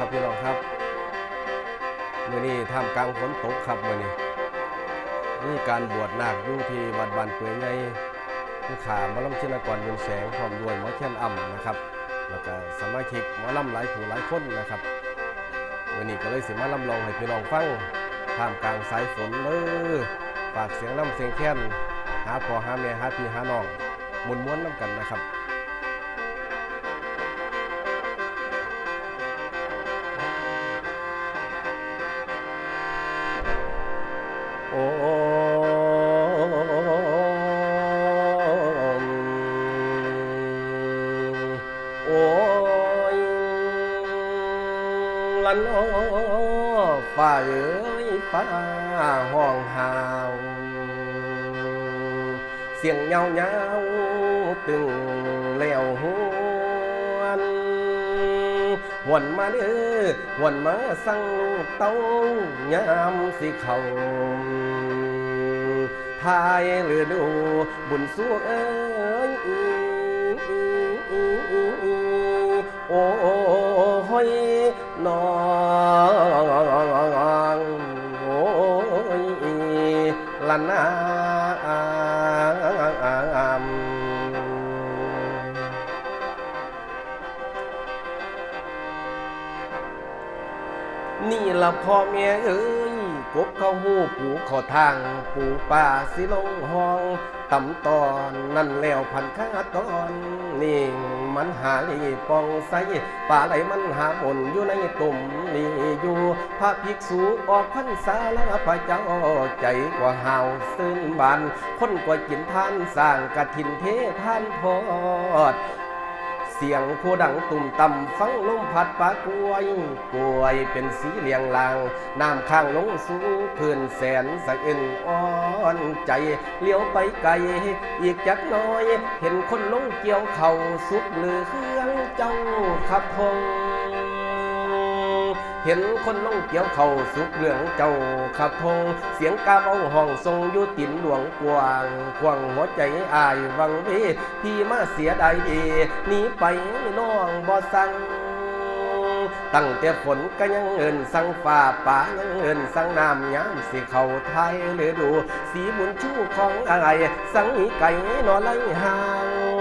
ครับพี่น้องครับเมื่อนี้ท่ามกลางฝนตกครับเมื่อนี้นี่การบวชนาคอยู่ที่วัดบ้านเปื่อยไงผู้ขามอลำชินกรบุญแสงพร้อมด้วยหมอเทียนอ่ำนะครับ แล้วก็สมาชิกหมอลำหลายผู้หลายคนนะครับมื่อนี้ก็เลยสิมาลำลองให้พี่น้องฟังท่ามกลางสายฝนเลยฝากเสียงลำเสียงแค้นหาพ่อหาแม่หาพี่หาน้องมุนม้วนน้ำกันนะครับ ลันฝ่าเอ้ยฟ้าห้องหาว เสียงเงาเงาตึงแล้วหวนหวนมาเด้อหวนมาสั่งเต้ายามสิเขาทายหรือดูบุญสู้เอ้ยโอ้ หอ ละพ่อแม่เอ้ยกบเข้าหูปูเขอทาง ปูป่าสิลงห้องต่ำตอนนั่นแล้วพันข้าตอนนี่มันหาลีปองใสป่าไหลมันหาบนอยู่ในตุ่มนี่อยู่พระภิกษุออกพันษาลาพระเจ้าใจกว่าหาวซึ้งบานคนกว่ากินทานสร้างกระถินเททานพอด เสียงผู้ดังตุ่มต่ำฟังลมพัดปากกวยกวยเป็นสีเหลียงลาง น้ำข้างลงสูงพื้นแสนสะอื่นอ่อนใจเลี้ยวไปไกล อีกจักหน้อย เห็นคนลงเกี่ยวเข่าสุกหรือเครื่องเจ้าขับพง เห็นคนลงเกี่ยวเข่าสุกเหลืองเจ้าขับพง เสียงกาเบาห้องทรงยู่ตินหลวงกวางควงหัวใจอายวังเวพี่มาเสียดายดีหนีไปน้องบ่สั่งตั้งแต่ฝนก็ยังเอินสังฝ่าป่ายังเอินสังน้ำย้ำสิเขาไทยหรือดู สีบุญชูของอะไร สั่งไก่นอนไล่ห่าง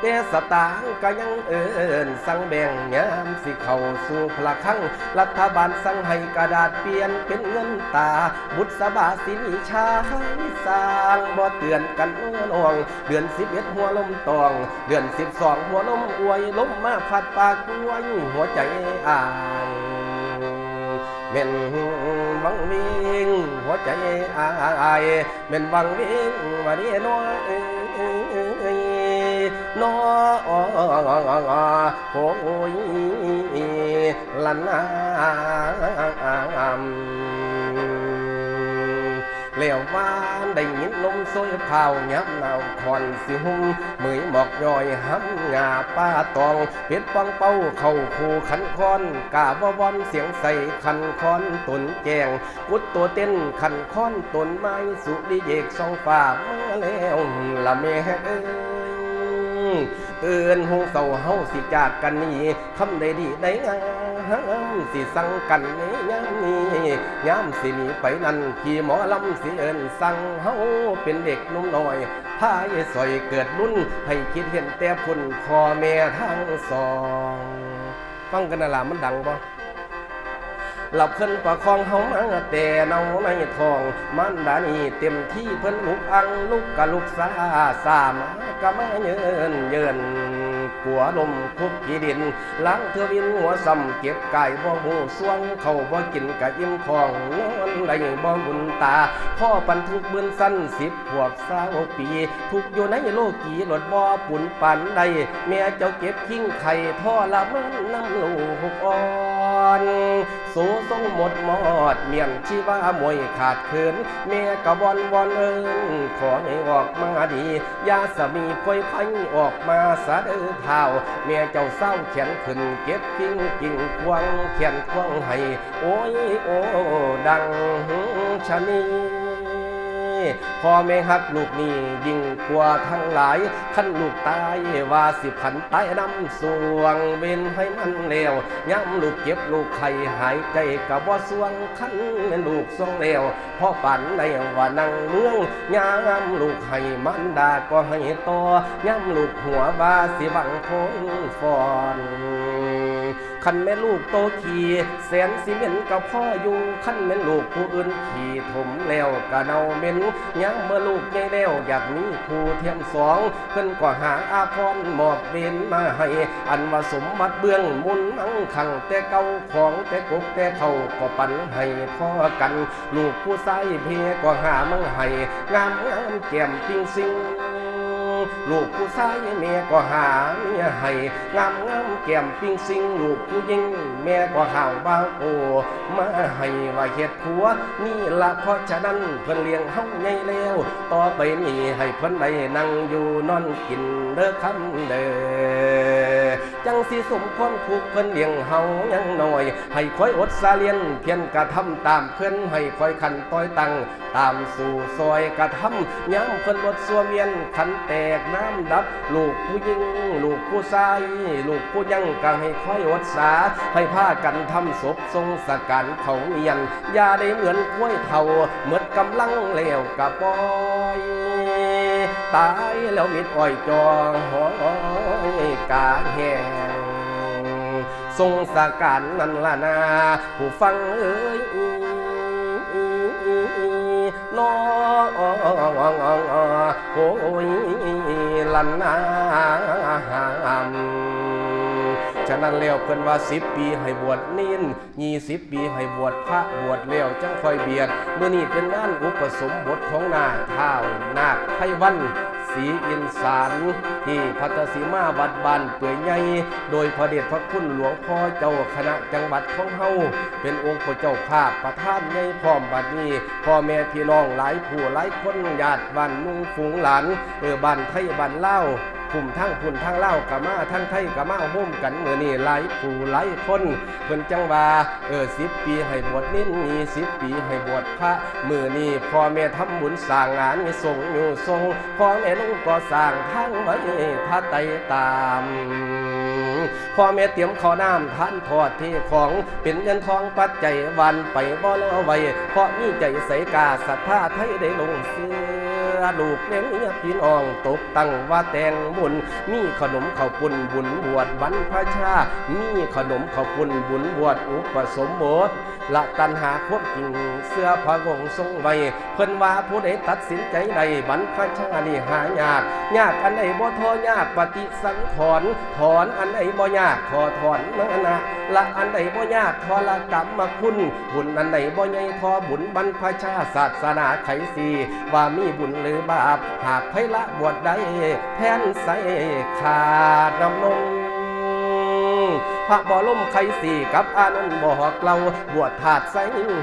แต่สตางค์ก็ยังเอินสั่งแบ่งยามสิเข้าสู่พละคังรัฐบาลสั่งให้กระดาษเปลี่ยนเป็นเงินตา บุตรสบาสินิชาให้สร้างบ่เตือนกันน้อง เดือนสิบเอ็ดหัวลมตอง เดือนสิบสองหัวลมอวยลมมาพัดปากกล้วยหัวใจอ่างเม่นวังวิงหัวใจอายเม่นวังวิงวันนี้น้อย น้อโอ้ยลันนาเลี้ยววานได้ยินลมโซยเผายับหนาวคอนสิหุ่งมือหมอกย่อยห้ำงาป้าตองเพชรปังเป้าเข้าคูขันคอนกาบ่วอนเสียงใส่ขันคอนตนแจงกุดตัวเต้นขันคอนตนไม้สุริเยกสองฝ่ามาแล้วละแม่เอ้ ยเอินหงเศร้าเฮาสิจากกันนี้คำใดดีได้งามสิสั่งกันในยามนี้ยามสิหนีไปนั่นพี่หมอลำสิเอินสั่งเฮาเป็นเด็กนุ่มน้อยพายสอยเกิดรุ่น ให้คิดเห็นแต่คุณพ่อแม่ทั้งสอง ฟังกันนะล่ะมันดังบ่ หลับเพิ่นประคองเฮามาแต่เนาในทอง มันดานี่เต็มที่เพิ่นลุกอังลุกกะลุกสาสามกะมาเยินเยินกัวลมคุกกีดินล้างเธอวินหัวซ้ำเก็บไก่บ่หูสวงเข้าบ่กินกะอิ่มของนอนไหลบ่บุญตา พ่อปันทุกบืนสั้นสิบขวบสาวปี ทุกอยู่ในโลกีหลดบ่ปุ่นปันใดแม่เจ้าเก็บทิ้งไข่ท่อละมันน้ำลูกอ่อน สูทรงหมดหมอดเมียนชีว่ามวยขาดเขินเมียกะวอนวอนเอินขอให้ออกมาดียาสมีป่วยไข้ออกมาสะเดือเท้าเมียเจ้าเศร้าเขียนขึ้นเก็บกิ้งกิ่งควงเขียนควงให้โอ้ยโอ้ดังชะนี้ พ่อแม่ฮักลูกนี่ยิ่งกว่าทั้งหลายขั้นลูกตายว่าสิพันตายน้ำสวงเว้นให้มันแล้วย้ำลูกเก็บลูกไข่หายใจกับว่าสวงขั้นแม่นลูกทรงแล้วพ่อปั่นในว่านั่งเมืองย้ำลูกให้มันดาก็ให้ต่อย้ำลูกหัวว่าสิบังคงฟอน คันแม่ลูกโตขี่แสนสิเหม็นกับพ่ออยู่คันแม่ลูกผู้อื่นขี่ถมแล้วกะเนาเหม็นย้ำเมื่อลูกใหญ่แล้วอยากมีครูเทียมสองเพิ่นก็หาอาพรมอบเวนมาให้อันว่าสมบัติเบื้องมุนมังขังแต่เก่าของแต่กกแต่เขาก็ปันให้พ่อกัน ลูกผู้ใส่เพก็หามังให้งามงามแก้มปิ้งซิง ลูกผู้ชายแม่ก็หาเมียให้งามงามแก้มปิ้งซิงลูกผู้หญิงแม่ก็หาวบ้าวโอมาให้ว่าเฮ็ดผัว นี่ละเพราะฉะนั้นเพิ่นเลี้ยงเฮาใหญ่แล้วต่อไปนี้ให้เพิ่นได้นั่งอยู่นอนกินเด้อคำเด้อ จังสิสมความทุกข์เพิ่นเลี้ยงเฮายังหน้อย ให้คอยอดสาเลียนเพียนกระทำตามเพิ่อนให้คอยขันต้อยตังตามสู่ซอยกระทำย้ำเพิ่นบดสัวเมียนขันแตกน้ำดับ ลูกผู้หญิงลูกผู้ชายลูกผู้ยังก็ให้คอยอดสา ให้พากันทำศพทรงสการเขาเมียนอย่าได้เหมือนกล้วยเทาเมื่อกำลังแล้วกระปอย ตายแล้วมิดอ้อยจองหอยกาแหงทรงสการนั้นละนาผู้ฟังเอ้ยน้องโอ้ยลันนา ฉะนั้นแล้วเพิ่นว่าสิบปีให้บวชนินยี่สิบปีให้บวชพระบวชแล้วจังค่อยเบียดเมื่อนี้เป็นงานอุปสมบทของนาคท้าวนาคไพวันศรีอินสารที่พัทสีมาวัดบานเปื่อยใหญ่โดยพระเดชพระคุณหลวงพ่อเจ้าคณะจังหวัดของเฮาเป็นองค์พระเจ้าภาพประธานในพร้อมบัดนี้พ่อแม่พี่น้องหลายผู้หลายคนญาติบ้านนุ่งฝูงหลานเออบ้านไทยบ้านเล่า ลุ่มทั้งพุ่นทั้งเล่ากะมาทั้งไทยกะมาโฮมกันมื้อนี้หลายผู้หลายคนเพิ่นจังว่าเออ10ปีให้บวชนินมี10ปีให้บวชพระมื้อนี้พ่อแม่ทำบุญสร้างงานมีส่งอยู่ทรงพ่อแม่ลุงก็สร้างทางไว้ถ้าไตตามพ่อแม่เตรียมขอน้ำท่านทอดที่ของเป็นเงินทองปัจจัยวันไปบ่ลอไว้เพราะมีใจใสกาศรัทธาไทยได้ลงเสือ ลูกเลี้ยงเมียพี่น้องตกตั้งว่าแตงบุญ มีขนมข้าวปุ้นบุญบวชบรรพชา มีขนมข้าวปุ้นบุญบวชอุปสมบทละตันหาควบจริงเสื้อผ้าวงทรงไว้เพิ่นว่าผู้ใดตัดสินใจใดบรรพชานี่หายาก ยากอันใดบ่ทอยากปฏิสังขรถอนอันใดบ่ยากขอถอนเมื่อนะ ละอันใดบ่ยากทอละกรรมมาคุณ บุญอันใดบ่ใหญ่ทอบุญบรรพชาศาสนาไขสีว่ามีบุญหรือบาป หากไพละบวชได้แทนใสขาดน้ำนม พระบ่ล่มไข่สี่กับอานนบอกเราบวชถาดใส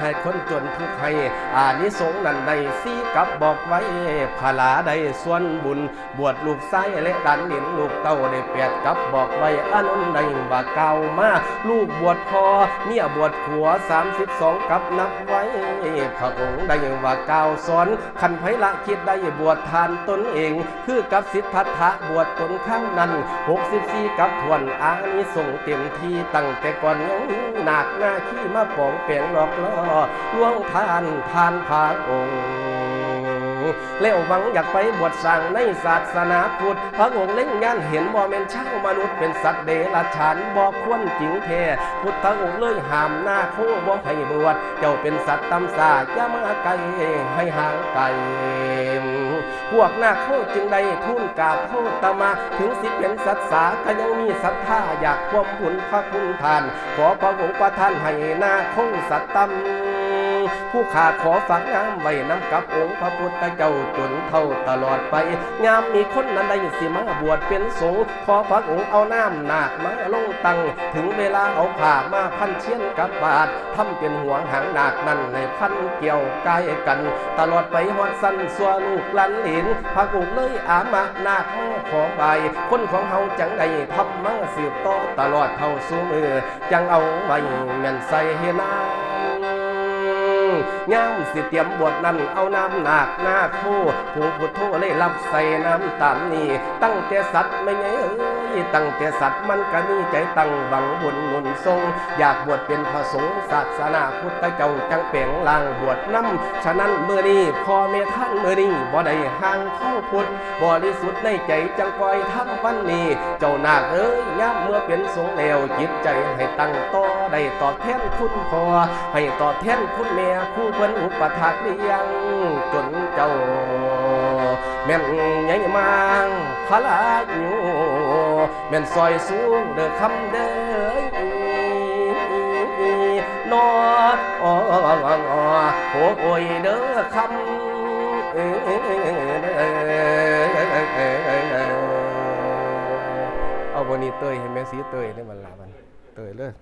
ให้คนจนทุกข์ให้อานิสงส์นั้นใดสีกับบอกไว้พลาได้ส่วนบุญ บวชลูกไส้และดันเห็นลูกเต้าได้แปดกับบอกไว้อานนได้บาเก่ามาลูกบวชพอเมียบวชขัวสามสิบสองกับนับไว้พระองค์ได้ว่าเก่าสอนขันไผละคิดได้บวชทานตนเอง คือกับสิทธัตถะบวชตนข้างนั้นหกสิบสี่กับทวนอานิสงส์เต็มที่ตั้งแต่ก่อนยังหนักหน้าขี้มาปองเปลี่ยนหลอกล่อล่วงทานทานพาองค์ แล้วหวังอยากไปบวชสั่งในศาสนาพุทธพระองค์เล่งย่านเห็นบ่แม่นช่างมนุษย์เป็นสัตว์เดรัจฉานบ่ควรจริงแท้พุทธองค์เลยห้ามหน้าโคบ่ให้บวชเจ้าเป็นสัตว์ตำสาอย่ามาไกลให้ห่างไกลพวกนาคโคจึงได้ทุ่นกาบโทษตมา ถึงสิเป็นสัตสาก็ยังมีศรัทธาอยากความบุญพระคุณทาน ขอพระองค์ประทานให้นาคงสัตตำ ผู้ขาขอฝากน้ำไว้น้ำกับองค์พระพุทธเจ้าจนเท่าตลอดไปยามมีคนนั้นใดสิมาบวชเป็นสงฆ์ขอพระองค์เอาน้ำหนักมาลงตัง ถึงเวลาเอาผ้ามาพันเชียนกับบาททำเป็นห่วงหางหนักนั่นในพันเกี่ยวกายกัน ตลอดไปหอดสั้นสัวลูกหลันหลินพระองค์เลยอามานาคมาขอใบคนของเฮาจังใดทำมาสืบต่อตลอดเท่าสูมือจังเอาไว้แม่นใส่เฮนา ย่ามสิเตรียมบวชนั้นเอาน้ำหนักหน้าคู่ผู้พุทโธเลยรับใส่น้ำตามนี่ตั้งแต่สัตว์ไม่ไงเออ ตั้งแต่สัตว์มันก็มีใจตั้งหวังบุญนุนทรง อยากบวชเป็นพระสงฆ์ศาสนาพุทธเจ้าจังเปล่งลางบวชน้ำฉะนั้นเมื่อนี้พ่อแม่ท่านเมื่อนี้บ่ได้ห่างเข้าพุทธบริสุทธิ์ในใจจังปล่อยทั้งวันนี้ เจ้านาคเอ้ยย่ำเมื่อเป็นสงฆ์แล้วจิตใจให้ตั้งต่อได้ตอบแทนคุณพ่อให้ตอบแทนคุณแม่ผู้เพิ่นอุปถัมภ์เลี้ยงจนเจ้าแม่นใหญ่มางพลาอยู่ แม่นซอยสูงเด้อคำเด้อนอโอ้ยเด้อคำเอาวันนี้เตยให้แม่สีเตยได้มันลามันเตยเลย